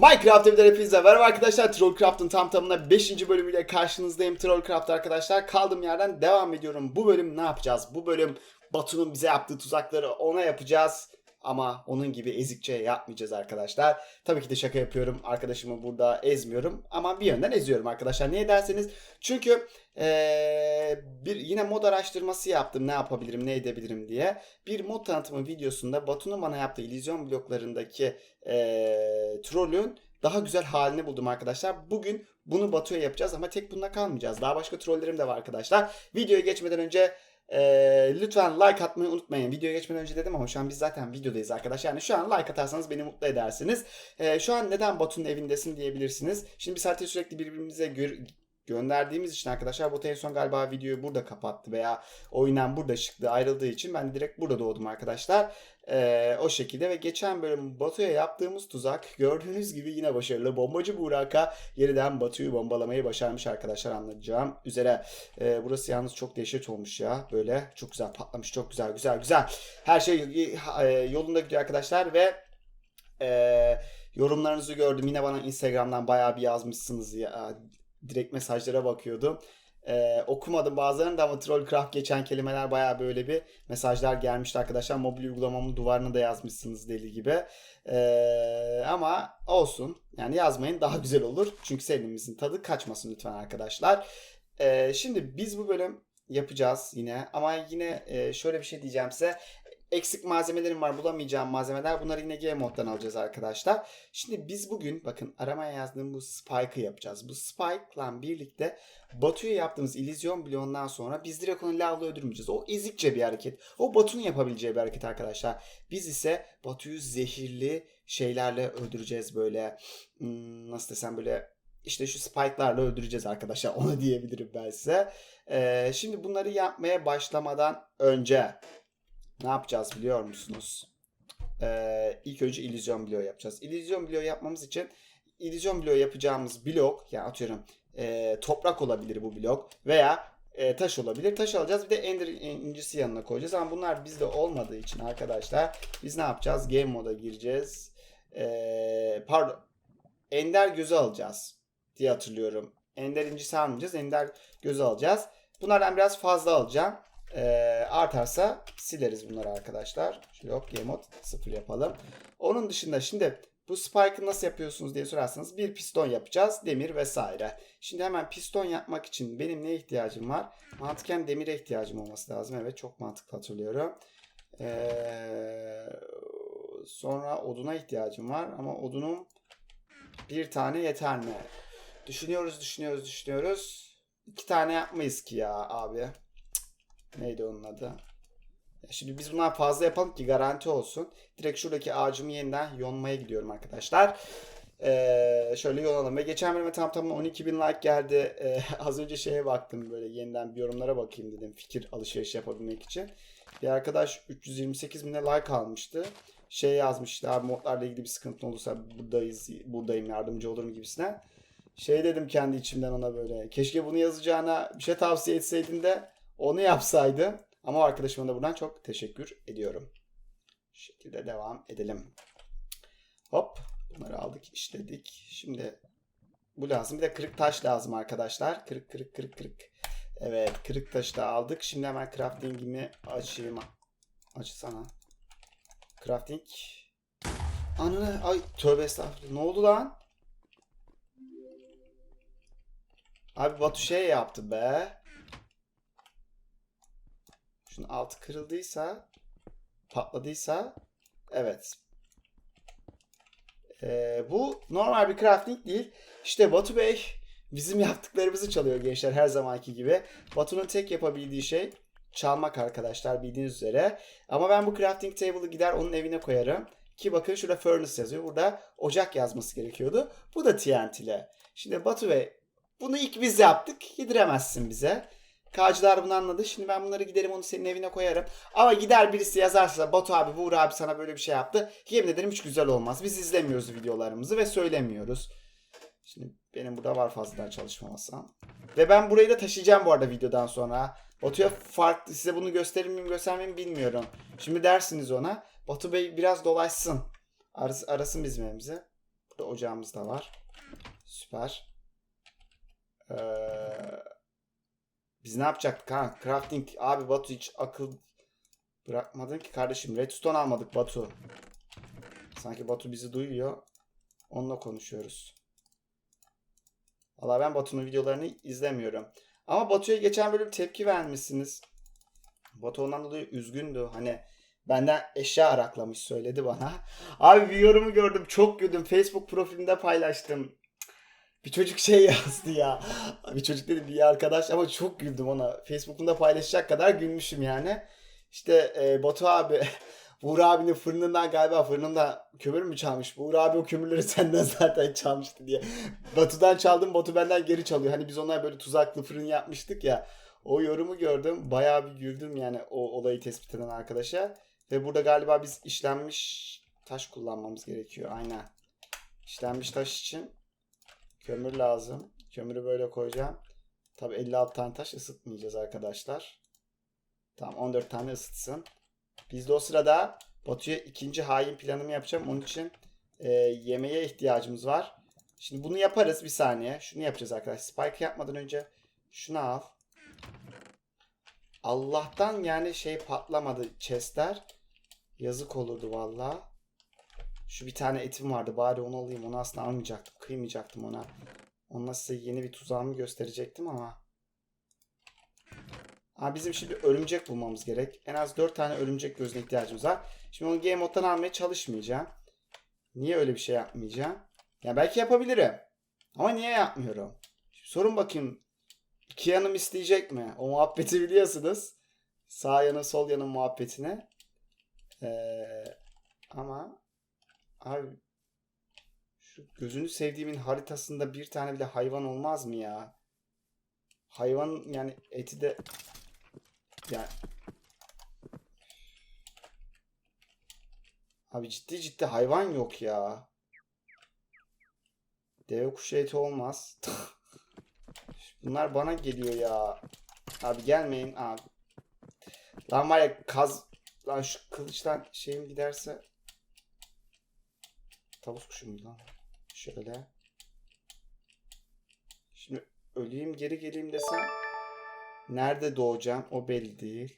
Minecraft evden hepinize merhaba arkadaşlar. Trollcraft'ın tam tamına 5. bölümüyle karşınızdayım. Trollcraft arkadaşlar kaldığım yerden devam ediyorum. Bu bölüm ne yapacağız? Bu bölüm Batu'nun bize yaptığı tuzakları ona yapacağız. Ama onun gibi ezikçe yapmayacağız arkadaşlar. Tabii ki de şaka yapıyorum. Arkadaşımı burada ezmiyorum. Ama bir yönden eziyorum arkadaşlar. Niye derseniz? Çünkü ee, bir yine mod araştırması yaptım. Ne yapabilirim, ne edebilirim diye. Bir mod tanıtımı videosunda Batu'nun bana yaptığı illüzyon bloklarındaki ee, trollün daha güzel halini buldum arkadaşlar. Bugün bunu Batu'ya yapacağız ama tek bununla kalmayacağız. Daha başka trollerim de var arkadaşlar. Videoya geçmeden önce ee, lütfen like atmayı unutmayın. Videoya geçmeden önce dedim ama şu an biz zaten videodayız arkadaşlar. Yani şu an like atarsanız beni mutlu edersiniz. Ee, şu an neden Batu'nun evindesin diyebilirsiniz. Şimdi biz haritayı sürekli birbirimize gör- gönderdiğimiz için arkadaşlar Batu en son galiba videoyu burada kapattı veya oyundan burada çıktı ayrıldığı için ben direkt burada doğdum arkadaşlar. Ee, o şekilde ve geçen bölüm Batu'ya yaptığımız tuzak gördüğünüz gibi yine başarılı. Bombacı Burak'a yeniden Batu'yu bombalamayı başarmış arkadaşlar anlayacağım üzere. Ee, burası yalnız çok dehşet olmuş ya. Böyle çok güzel patlamış. Çok güzel güzel güzel. Her şey yolunda gidiyor arkadaşlar ve e, yorumlarınızı gördüm. Yine bana Instagram'dan bayağı bir yazmışsınız ya. Direkt mesajlara bakıyordum. Ee, okumadım bazılarını da ama Trollcraft geçen kelimeler bayağı böyle bir mesajlar gelmişti arkadaşlar. Mobil uygulamamın duvarına da yazmışsınız deli gibi. Ee, ama olsun. Yani yazmayın daha güzel olur. Çünkü sevdiğimizin tadı kaçmasın lütfen arkadaşlar. Ee, şimdi biz bu bölüm yapacağız yine. Ama yine e, şöyle bir şey diyeceğim size. Eksik malzemelerim var bulamayacağım malzemeler. Bunları yine Game moddan alacağız arkadaşlar. Şimdi biz bugün bakın aramaya yazdığım bu Spike'ı yapacağız. Bu Spike'la birlikte Batu'ya yaptığımız illüzyon bloğundan sonra biz direkt onu lavla öldürmeyeceğiz. O ezikçe bir hareket. O Batu'nun yapabileceği bir hareket arkadaşlar. Biz ise Batu'yu zehirli şeylerle öldüreceğiz böyle. Hmm, nasıl desem böyle işte şu spike'larla öldüreceğiz arkadaşlar. Onu diyebilirim ben size. Ee, şimdi bunları yapmaya başlamadan önce ne yapacağız biliyor musunuz? Ee, ilk önce illüzyon bloğu yapacağız. İllüzyon bloğu yapmamız için illüzyon bloğu yapacağımız blok yani atıyorum e, toprak olabilir bu blok veya e, taş olabilir. Taş alacağız bir de ender incisi yanına koyacağız ama bunlar bizde olmadığı için arkadaşlar biz ne yapacağız? Game moda gireceğiz. E, pardon ender gözü alacağız diye hatırlıyorum. Ender incisi almayacağız. Ender gözü alacağız. Bunlardan biraz fazla alacağım. E, artarsa sileriz bunları arkadaşlar. Şöyle yok game mode 0 yapalım. Onun dışında şimdi bu spike'ı nasıl yapıyorsunuz diye sorarsanız bir piston yapacağız. Demir vesaire. Şimdi hemen piston yapmak için benim ne ihtiyacım var? Mantıken demire ihtiyacım olması lazım. Evet çok mantıklı hatırlıyorum. Ee, sonra oduna ihtiyacım var. Ama odunum bir tane yeter mi? Düşünüyoruz, düşünüyoruz, düşünüyoruz. İki tane yapmayız ki ya abi. Neydi onun adı? Ya Şimdi biz bundan fazla yapalım ki garanti olsun. Direkt şuradaki ağacımı yeniden yonmaya gidiyorum arkadaşlar. Ee, şöyle yonalım. Ve geçen bölüme tam tamına 12 bin like geldi. Ee, az önce şeye baktım böyle yeniden bir yorumlara bakayım dedim. Fikir alışveriş yapabilmek için. Bir arkadaş 328 bine like almıştı. Şey yazmıştı abi modlarla ilgili bir sıkıntı olursa buradayız, buradayım yardımcı olurum gibisine. Şey dedim kendi içimden ona böyle. Keşke bunu yazacağına bir şey tavsiye etseydin de onu yapsaydı. Ama o arkadaşıma da buradan çok teşekkür ediyorum. Şu şekilde devam edelim. Hop. Bunları aldık, işledik. Şimdi bu lazım. Bir de kırık taş lazım arkadaşlar. Kırık kırık kırık kırık. Evet kırık taşı da aldık. Şimdi hemen crafting'imi açayım. Açsana. Crafting. Ananı ay tövbe estağfurullah. Ne oldu lan? Abi Batu şey yaptı be. Şunun altı kırıldıysa patladıysa evet. Ee, bu normal bir crafting değil. İşte Batu Bey bizim yaptıklarımızı çalıyor gençler her zamanki gibi. Batu'nun tek yapabildiği şey çalmak arkadaşlar bildiğiniz üzere. Ama ben bu crafting table'ı gider onun evine koyarım. Ki bakın şurada furnace yazıyor. Burada ocak yazması gerekiyordu. Bu da TNT ile. Şimdi Batu Bey bunu ilk biz yaptık. Yediremezsin bize. Kağcılar bunu anladı. Şimdi ben bunları giderim onu senin evine koyarım. Ama gider birisi yazarsa Batu abi, Buğur abi sana böyle bir şey yaptı. Yemin ederim hiç güzel olmaz. Biz izlemiyoruz videolarımızı ve söylemiyoruz. Şimdi benim burada var fazladan çalışma masam. Ve ben burayı da taşıyacağım bu arada videodan sonra. Batu'ya farklı size bunu gösterir miyim göstermeyeyim bilmiyorum. Şimdi dersiniz ona. Batu Bey biraz dolaşsın. Arası, arasın bizim evimizi. Burada ocağımız da var. Süper. Ee, biz ne yapacaktık ha? Crafting. Abi Batu hiç akıl bırakmadın ki kardeşim. Redstone almadık Batu. Sanki Batu bizi duyuyor. Onunla konuşuyoruz. Valla ben Batu'nun videolarını izlemiyorum. Ama Batu'ya geçen bölüm tepki vermişsiniz. Batu ondan dolayı üzgündü. Hani benden eşya araklamış söyledi bana. Abi bir yorumu gördüm. Çok güldüm. Facebook profilinde paylaştım. Bir çocuk şey yazdı ya. Bir çocuk dedi bir arkadaş ama çok güldüm ona. Facebook'unda paylaşacak kadar gülmüşüm yani. İşte e, Batu abi Uğur abinin fırınından galiba fırınında kömür mü çalmış? Uğur abi o kömürleri senden zaten çalmıştı diye. Batu'dan çaldım Batu benden geri çalıyor. Hani biz onlar böyle tuzaklı fırın yapmıştık ya. O yorumu gördüm. Bayağı bir güldüm yani o olayı tespit eden arkadaşa. Ve burada galiba biz işlenmiş taş kullanmamız gerekiyor. Aynen. İşlenmiş taş için kömür lazım. Kömürü böyle koyacağım. Tabi 56 tane taş ısıtmayacağız arkadaşlar. Tamam 14 tane ısıtsın. Biz de o sırada Batu'ya ikinci hain planımı yapacağım. Onun için e, yemeğe ihtiyacımız var. Şimdi bunu yaparız bir saniye. Şunu yapacağız arkadaşlar. Spike yapmadan önce şunu al. Allah'tan yani şey patlamadı chestler. Yazık olurdu valla. Şu bir tane etim vardı. Bari onu alayım. Onu aslında almayacaktım. Kıymayacaktım ona. Onunla size yeni bir tuzağımı gösterecektim ama. Aa, bizim şimdi örümcek bulmamız gerek. En az 4 tane örümcek gözüne ihtiyacımız var. Şimdi onu game moddan almaya çalışmayacağım. Niye öyle bir şey yapmayacağım? Ya belki yapabilirim. Ama niye yapmıyorum? Şimdi sorun bakayım. İki yanım isteyecek mi? O muhabbeti biliyorsunuz. Sağ yanı sol yanın muhabbetine. Ee, ama abi şu gözünü sevdiğimin haritasında bir tane bile hayvan olmaz mı ya? Hayvan yani eti de yani Abi ciddi ciddi hayvan yok ya. Deve kuşu eti olmaz. Bunlar bana geliyor ya. Abi gelmeyin abi. Lan var ya kaz... Lan şu kılıçtan şeyim giderse... Tavus kuşu? Şöyle. Şimdi öleyim geri geleyim desem... Nerede doğacağım o belli değil.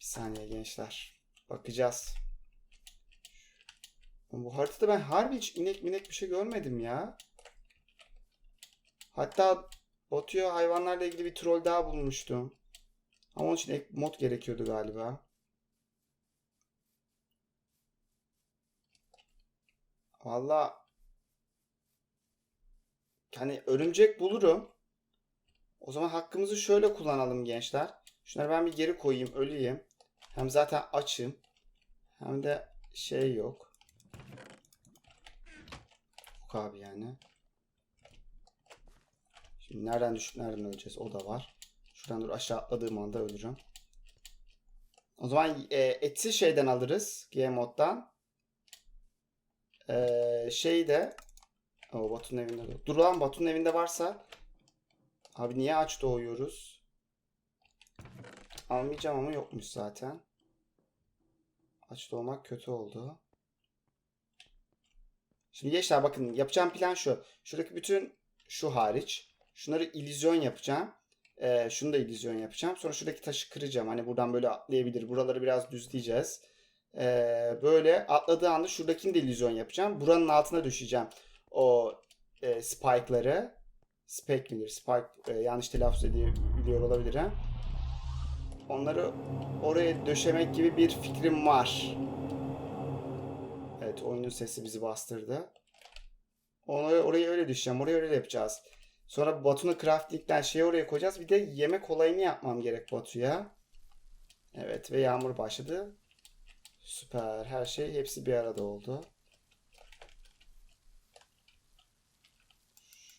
Bir saniye gençler. Bakacağız. Bu haritada ben harbi hiç inek minek bir şey görmedim ya. Hatta Batu'ya hayvanlarla ilgili bir troll daha bulmuştum. Ama onun için ek mod gerekiyordu galiba. Valla hani örümcek bulurum. O zaman hakkımızı şöyle kullanalım gençler. Şunları ben bir geri koyayım, öleyim. Hem zaten açım. Hem de şey yok. Yok abi yani. Şimdi nereden düşüp nereden öleceğiz o da var. Şuradan dur aşağı atladığım anda ölürüm. O zaman e, eti şeyden alırız. Game moddan. E, şeyi de o Batu'nun evinde de. Dur Batu'nun evinde varsa Abi niye aç doğuyoruz? Almayacağım ama yokmuş zaten. Aç doğmak kötü oldu. Şimdi gençler bakın yapacağım plan şu. Şuradaki bütün şu hariç. Şunları illüzyon yapacağım. Ee, şunu da illüzyon yapacağım. Sonra şuradaki taşı kıracağım. Hani buradan böyle atlayabilir. Buraları biraz düzleyeceğiz. Ee, böyle atladığı anda şuradakini de illüzyon yapacağım. Buranın altına düşeceğim. O e, spike'ları. Spike bilir. Spike e, yanlış telaffuz ediyor olabilir Onları oraya döşemek gibi bir fikrim var. Evet oyunun sesi bizi bastırdı. Onu oraya öyle düşeceğim. Oraya öyle yapacağız. Sonra Batu'nun crafting'den şeyi oraya koyacağız. Bir de yemek olayını yapmam gerek Batu'ya. Evet ve yağmur başladı. Süper. Her şey hepsi bir arada oldu.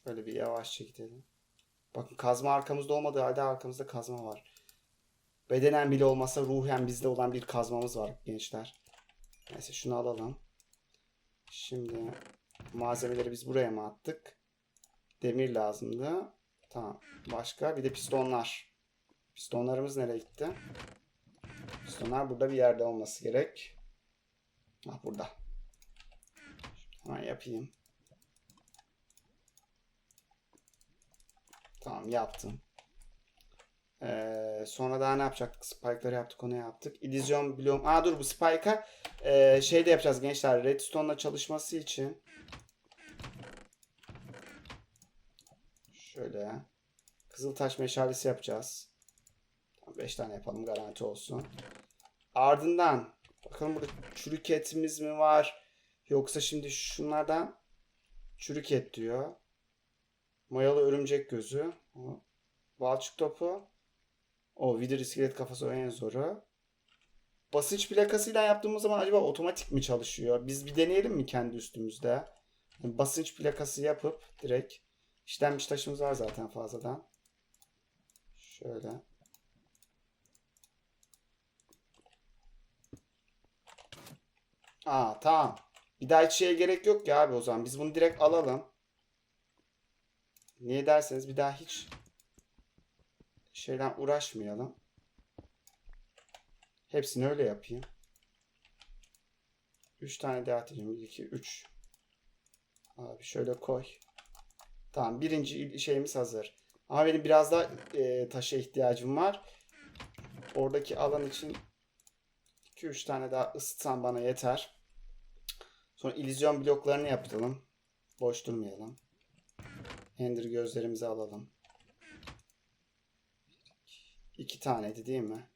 Şöyle bir yavaşça gidelim. Bakın kazma arkamızda olmadığı halde arkamızda kazma var. Bedenen bile olmasa ruhen bizde olan bir kazmamız var gençler. Neyse şunu alalım. Şimdi malzemeleri biz buraya mı attık? Demir lazımdı. Tamam. Başka bir de pistonlar. Pistonlarımız nereye gitti? Pistonlar burada bir yerde olması gerek. Ah burada. Hemen yapayım. Tamam yaptım. Ee, sonra daha ne yapacaktık? Spike'ları yaptık, onu yaptık. Illüzyon bloğum. Aa dur bu Spike'a ee, şey de yapacağız gençler. Redstone'la çalışması için. Şöyle. Kızıltaş meşalesi yapacağız. 5 tane yapalım garanti olsun. Ardından bakalım burada çürük etimiz mi var? Yoksa şimdi şunlardan çürük et diyor. Mayalı örümcek gözü. Balçık topu. O vidir iskelet kafası en zoru. Basınç plakasıyla yaptığımız zaman acaba otomatik mi çalışıyor? Biz bir deneyelim mi kendi üstümüzde? Yani basınç plakası yapıp direkt işlenmiş taşımız var zaten fazladan. Şöyle. Aa tamam. Bir daha hiç şeye gerek yok ya abi o zaman. Biz bunu direkt alalım. Niye derseniz bir daha hiç şeyden uğraşmayalım. Hepsini öyle yapayım. 3 tane daha atayım. 1, 2, 3. Abi şöyle koy. Tamam birinci şeyimiz hazır. Ama benim biraz da e, taşa ihtiyacım var. Oradaki alan için 2-3 tane daha ısıtsam bana yeter. Sonra illüzyon bloklarını yapalım. Boş durmayalım. Ender gözlerimizi alalım. İki taneydi değil mi?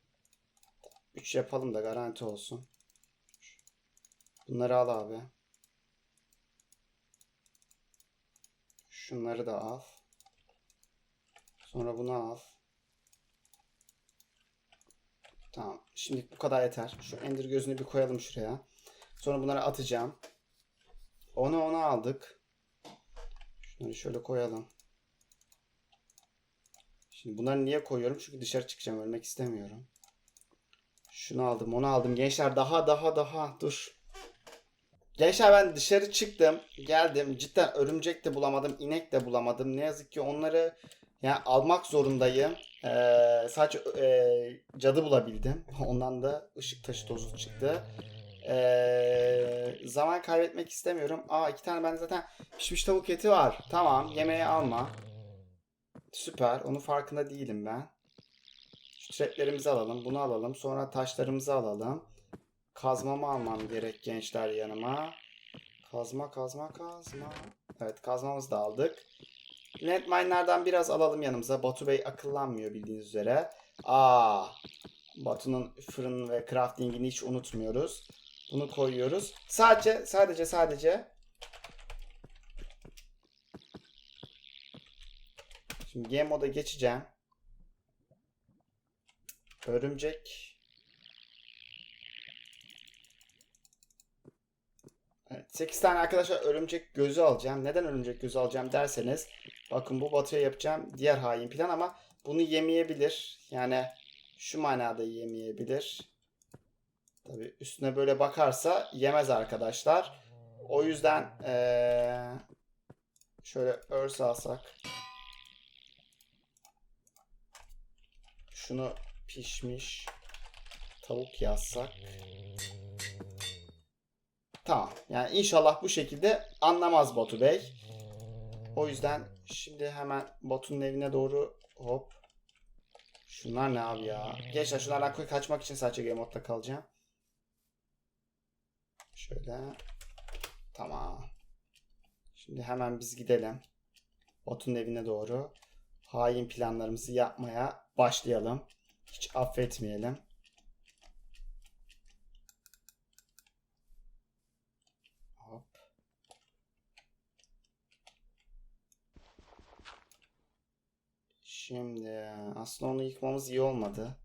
Üç yapalım da garanti olsun. Bunları al abi. Şunları da al. Sonra bunu al. Tamam. Şimdi bu kadar yeter. Şu ender gözünü bir koyalım şuraya. Sonra bunları atacağım. Onu ona aldık. Şunları şöyle koyalım. Şimdi bunları niye koyuyorum? Çünkü dışarı çıkacağım. Ölmek istemiyorum. Şunu aldım, onu aldım. Gençler daha daha daha dur. Gençler ben dışarı çıktım. Geldim. Cidden örümcek de bulamadım. inek de bulamadım. Ne yazık ki onları yani almak zorundayım. Ee, sadece e, cadı bulabildim. Ondan da ışık taşı tozu çıktı. Ee, zaman kaybetmek istemiyorum. Aa iki tane bende zaten pişmiş tavuk eti var. Tamam yemeğe alma. Süper. Onun farkında değilim ben. Şu traplerimizi alalım. Bunu alalım. Sonra taşlarımızı alalım. Kazmamı almam gerek gençler yanıma. Kazma kazma kazma. Evet kazmamızı da aldık. Landmine'lardan biraz alalım yanımıza. Batu Bey akıllanmıyor bildiğiniz üzere. Aa, Batu'nun fırın ve craftingini hiç unutmuyoruz. Bunu koyuyoruz. Sadece sadece sadece Şimdi game moda geçeceğim. Örümcek. Evet, 8 tane arkadaşlar örümcek gözü alacağım. Neden örümcek gözü alacağım derseniz bakın bu Batu'ya yapacağım diğer hain plan ama bunu yemeyebilir. Yani şu manada yemeyebilir. Tabi üstüne böyle bakarsa yemez arkadaşlar. O yüzden ee, şöyle örs alsak. Şunu pişmiş tavuk yazsak. Tamam. Yani inşallah bu şekilde anlamaz Batu Bey. O yüzden şimdi hemen Batu'nun evine doğru hop. Şunlar ne abi ya? Gençler şunlardan kaçmak için sadece game modda kalacağım. Şöyle. Tamam. Şimdi hemen biz gidelim. Batu'nun evine doğru. Hain planlarımızı yapmaya başlayalım. Hiç affetmeyelim. Hop. Şimdi aslında onu yıkmamız iyi olmadı.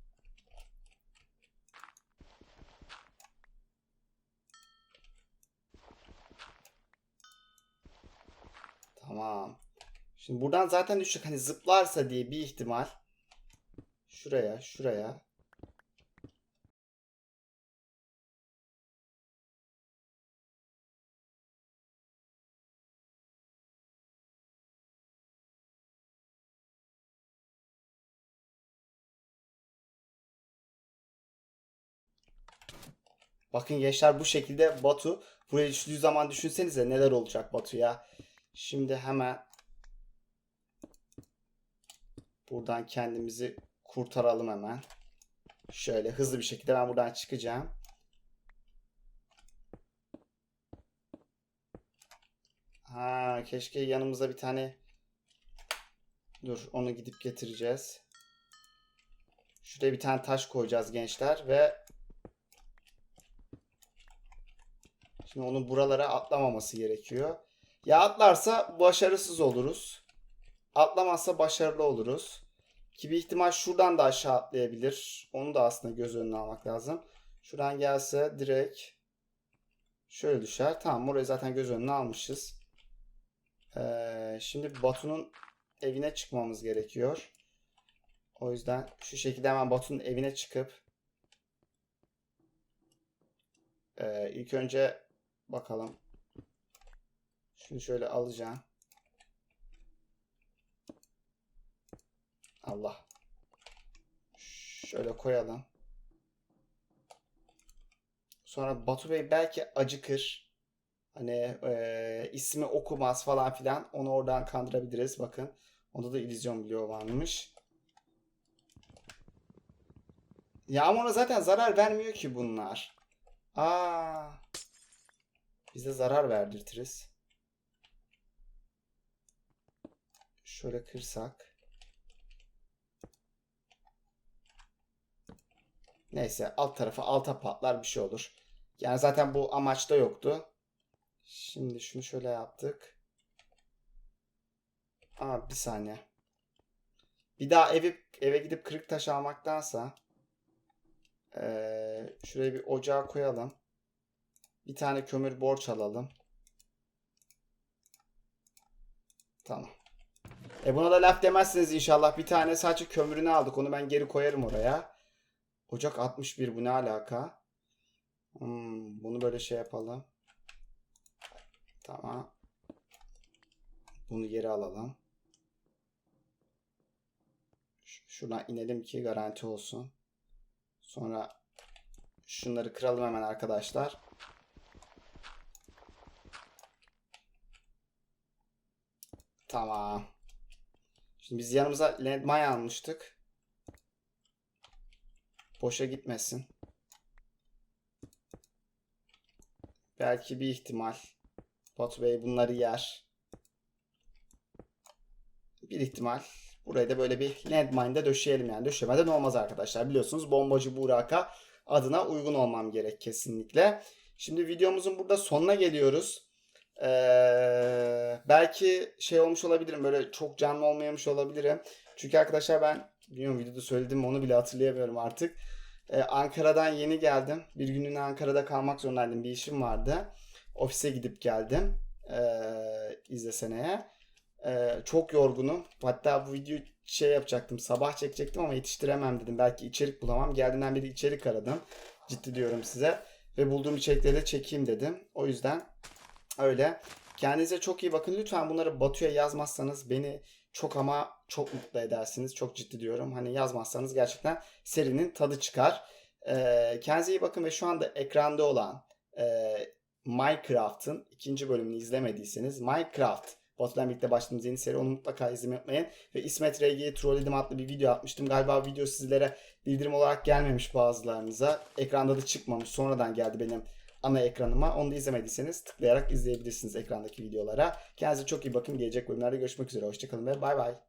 Tamam. Şimdi buradan zaten düşecek. Hani zıplarsa diye bir ihtimal. Şuraya, şuraya. Bakın gençler bu şekilde Batu Buraya düştüğü zaman düşünsenize neler olacak Batu'ya. Şimdi hemen buradan kendimizi kurtaralım hemen. Şöyle hızlı bir şekilde ben buradan çıkacağım. Ha, keşke yanımıza bir tane Dur, onu gidip getireceğiz. Şuraya bir tane taş koyacağız gençler ve Şimdi onun buralara atlamaması gerekiyor. Ya atlarsa başarısız oluruz. Atlamazsa başarılı oluruz. Ki bir ihtimal şuradan da aşağı atlayabilir. Onu da aslında göz önüne almak lazım. Şuradan gelse direkt şöyle düşer. Tamam orayı zaten göz önüne almışız. Ee, şimdi Batu'nun evine çıkmamız gerekiyor. O yüzden şu şekilde hemen Batu'nun evine çıkıp ee, ilk önce bakalım. Şunu şöyle alacağım. Allah. Şöyle koyalım. Sonra Batu Bey belki acıkır. Hani e, ismi okumaz falan filan. Onu oradan kandırabiliriz. Bakın. Onda da illüzyon biliyor varmış. Ya ona zaten zarar vermiyor ki bunlar. Aa. Biz de zarar verdirtiriz. Şöyle kırsak. Neyse alt tarafı alta patlar bir şey olur. Yani zaten bu amaçta yoktu. Şimdi şunu şöyle yaptık. Aa bir saniye. Bir daha evi, eve gidip kırık taş almaktansa eee, şuraya bir ocağa koyalım. Bir tane kömür borç alalım. Tamam. E buna da laf demezsiniz inşallah. Bir tane sadece kömürünü aldık. Onu ben geri koyarım oraya. Ocak 61 bu ne alaka? Hmm, bunu böyle şey yapalım. Tamam. Bunu geri alalım. Şuradan inelim ki garanti olsun. Sonra şunları kıralım hemen arkadaşlar. Tamam. Şimdi biz yanımıza landmine almıştık. Boşa gitmesin. Belki bir ihtimal. Batu Bey bunları yer. Bir ihtimal. Buraya da böyle bir landmine'de döşeyelim yani. Döşemeden olmaz arkadaşlar. Biliyorsunuz bombacı Burak'a adına uygun olmam gerek kesinlikle. Şimdi videomuzun burada sonuna geliyoruz. Ee, belki şey olmuş olabilirim. Böyle çok canlı olmayamış olabilirim. Çünkü arkadaşlar ben bilmiyorum videoda söyledim onu bile hatırlayamıyorum artık. Ee, Ankara'dan yeni geldim. Bir günlüğüne Ankara'da kalmak zorundaydım. Bir işim vardı. Ofise gidip geldim. Ee, izleseneye. Ee, çok yorgunum. Hatta bu videoyu şey yapacaktım. Sabah çekecektim ama yetiştiremem dedim. Belki içerik bulamam. Geldiğinden beri içerik aradım. Ciddi diyorum size. Ve bulduğum içerikleri de çekeyim dedim. O yüzden öyle. Kendinize çok iyi bakın. Lütfen bunları Batu'ya yazmazsanız beni çok ama çok mutlu edersiniz. Çok ciddi diyorum. Hani yazmazsanız gerçekten serinin tadı çıkar. Ee, kendinize iyi bakın ve şu anda ekranda olan e, Minecraft'ın ikinci bölümünü izlemediyseniz Minecraft Batu'dan birlikte başladığımız yeni seri onu mutlaka izlemeyi unutmayın. Ve İsmet RG'yi trolledim adlı bir video atmıştım. Galiba video sizlere bildirim olarak gelmemiş bazılarınıza. Ekranda da çıkmamış. Sonradan geldi benim ana ekranıma. Onu da izlemediyseniz tıklayarak izleyebilirsiniz ekrandaki videolara. Kendinize çok iyi bakın. Gelecek bölümlerde görüşmek üzere. Hoşçakalın ve bay bay.